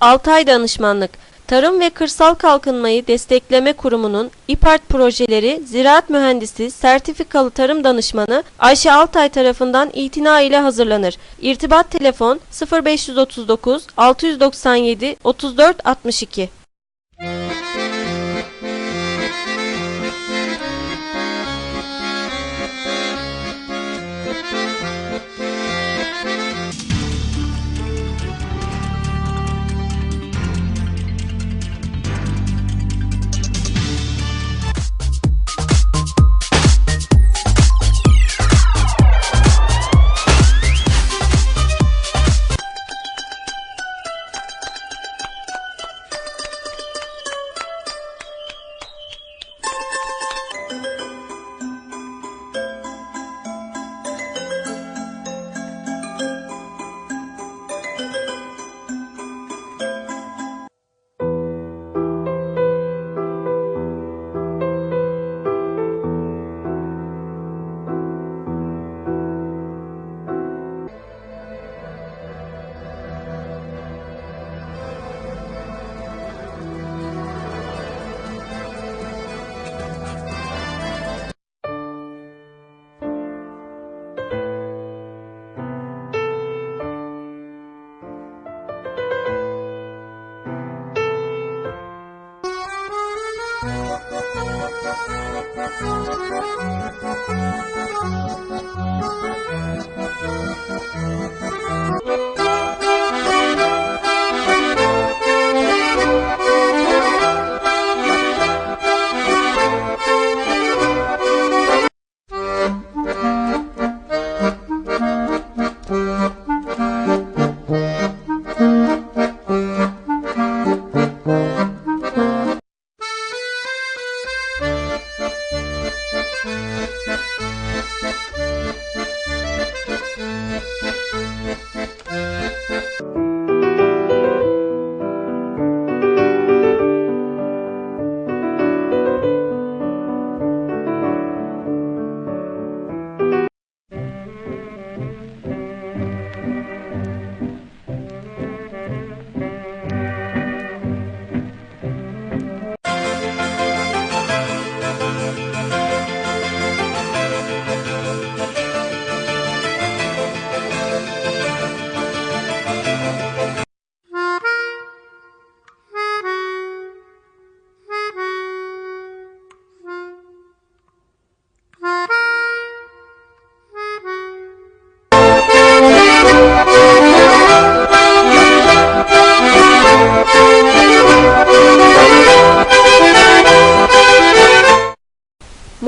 Altay Danışmanlık Tarım ve Kırsal Kalkınmayı Destekleme Kurumu'nun İPART projeleri Ziraat Mühendisi Sertifikalı Tarım Danışmanı Ayşe Altay tarafından itina ile hazırlanır. İrtibat telefon 0539 697 34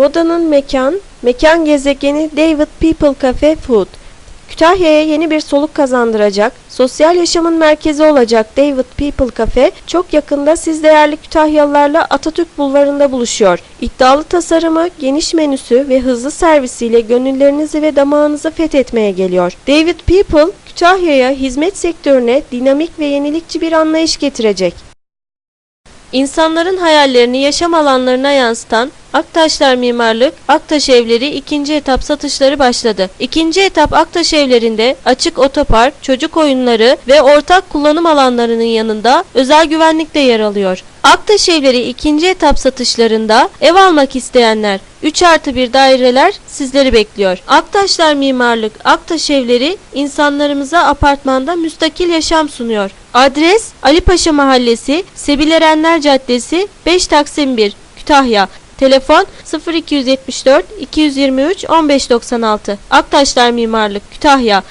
Modanın mekan, mekan gezegeni David People Cafe Food. Kütahya'ya yeni bir soluk kazandıracak, sosyal yaşamın merkezi olacak David People Cafe çok yakında siz değerli Kütahyalılarla Atatürk Bulvarı'nda buluşuyor. İddialı tasarımı, geniş menüsü ve hızlı servisiyle gönüllerinizi ve damağınızı fethetmeye geliyor. David People, Kütahya'ya hizmet sektörüne dinamik ve yenilikçi bir anlayış getirecek. İnsanların hayallerini yaşam alanlarına yansıtan Aktaşlar Mimarlık, Aktaş Evleri ikinci etap satışları başladı. İkinci etap Aktaş Evlerinde açık otopark, çocuk oyunları ve ortak kullanım alanlarının yanında özel güvenlik de yer alıyor. Aktaş Evleri ikinci etap satışlarında ev almak isteyenler 3 artı 1 daireler sizleri bekliyor. Aktaşlar Mimarlık, Aktaş Evleri insanlarımıza apartmanda müstakil yaşam sunuyor. Adres Ali Paşa Mahallesi, Sebil Erenler Caddesi, 5 Taksim 1, Kütahya. Telefon 0274 223 1596. Aktaşlar Mimarlık Kütahya